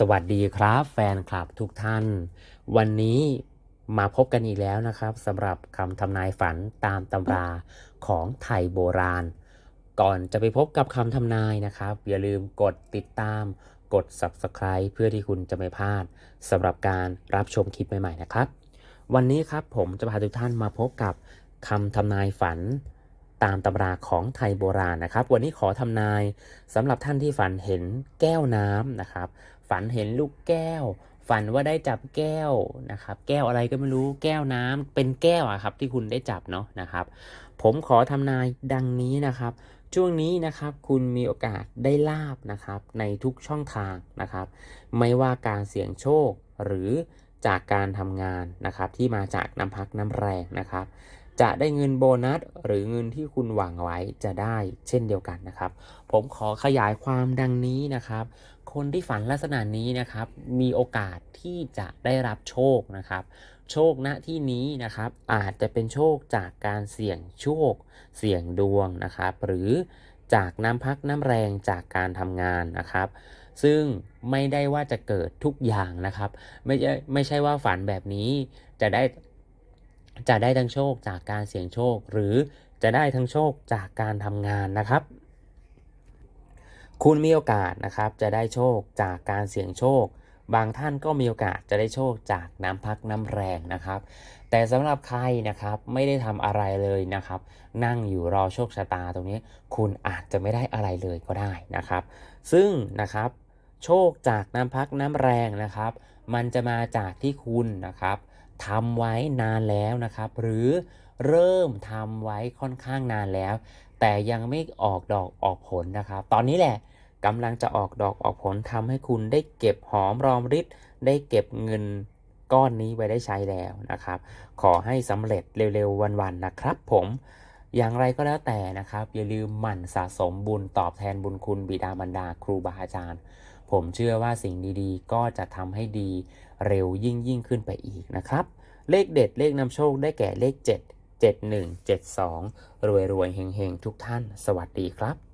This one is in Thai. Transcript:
สวัสดีครับแฟนคลับทุกท่าน วันนี้มาพบกันอีกแล้วนะครับสำหรับคำทำนายฝันตามตำราของไทยโบราณ ก่อนจะไปพบกับคำทำนายนะครับ อย่าลืมกดติดตาม กด subscribe เพื่อที่คุณจะไม่พลาดสำหรับการรับชมคลิปใหม่ๆนะครับ วันนี้ครับผมจะพาทุกท่านมาพบกับคำทำนายฝัน ตามตำราของไทยโบราณนะครับ วันนี้ขอทำนายสำหรับท่านที่ฝันเห็นแก้วน้ำนะครับ ฝันเห็นลูกแก้ว ฝันว่าได้จับแก้วนะครับ แก้วอะไรก็ไม่รู้แก้วน้ำเป็นแก้วอะครับ ที่คุณได้จับเนาะนะครับ ผมขอทำนายดังนี้นะครับ ช่วงนี้นะครับคุณมีโอกาสได้ลาบนะครับ ในทุกช่องทางนะครับ ไม่ว่าการเสี่ยงโชคหรือจากการทำงานนะครับที่มาจากน้ำพักน้ำแรงนะครับ จะได้เงินโบนัสหรือเงินที่คุณหวังไว้จะได้เช่นเดียวกันนะครับ ผมขอขยายความดังนี้นะครับ คนที่ฝันลักษณะนี้นะครับ มีโอกาสที่จะได้รับโชคนะครับ โชคณที่นี้นะครับ อาจจะเป็นโชคจากการเสี่ยงโชค เสี่ยงดวงนะครับ หรือจากน้ำพักน้ำแรงจากการทำงานนะครับ ซึ่งไม่ได้ว่าจะเกิดทุกอย่างนะครับ ไม่ใช่ไม่ใช่ว่าฝันแบบนี้จะได้ จะได้ทั้งโชคจากการเสี่ยงโชค หรือจะได้ทั้งโชคจากการทำงานนะครับ คุณมีโอกาสนะครับจะได้โชคจากการเสี่ยงโชค บางท่านก็มีโอกาสจะได้โชคจากน้ำพักน้ำแรงนะครับ แต่สำหรับใครนะครับไม่ได้ทำอะไรเลยนะครับ นั่งอยู่รอโชคชะตาตรงนี้ คุณอาจจะไม่ได้อะไรเลยก็ได้นะครับ ซึ่งนะครับโชคจากน้ำพักน้ำแรงนะครับ มันจะมาจากที่คุณนะครับทำไว้นานแล้วนะครับ หรือเริ่มทำไว้ค่อนข้างนานแล้ว แต่ยังไม่ออกดอกออกผลนะครับ ตอนนี้แหละกำลังจะออกดอกออกผลทำให้คุณได้เก็บหอมรอมริดได้เก็บเงินก้อนนี้ไว้ได้ใช้แล้วนะครับ ขอให้สำเร็จเร็วๆวันๆนะครับผม อย่างไรก็แล้วแต่นะครับ อย่าลืมหมั่นสะสมบุญตอบแทนบุญคุณบิดามารดาครูบาอาจารย์ ผมเชื่อว่าสิ่งดีๆ ก็จะทำให้ดีเร็วยิ่งยิ่งขึ้นไปอีกนะครับ เลขเด็ดเลขนำโชคได้แก่เลข 7 71 72 รวยรวยเฮงเฮงทุกท่าน สวัสดีครับ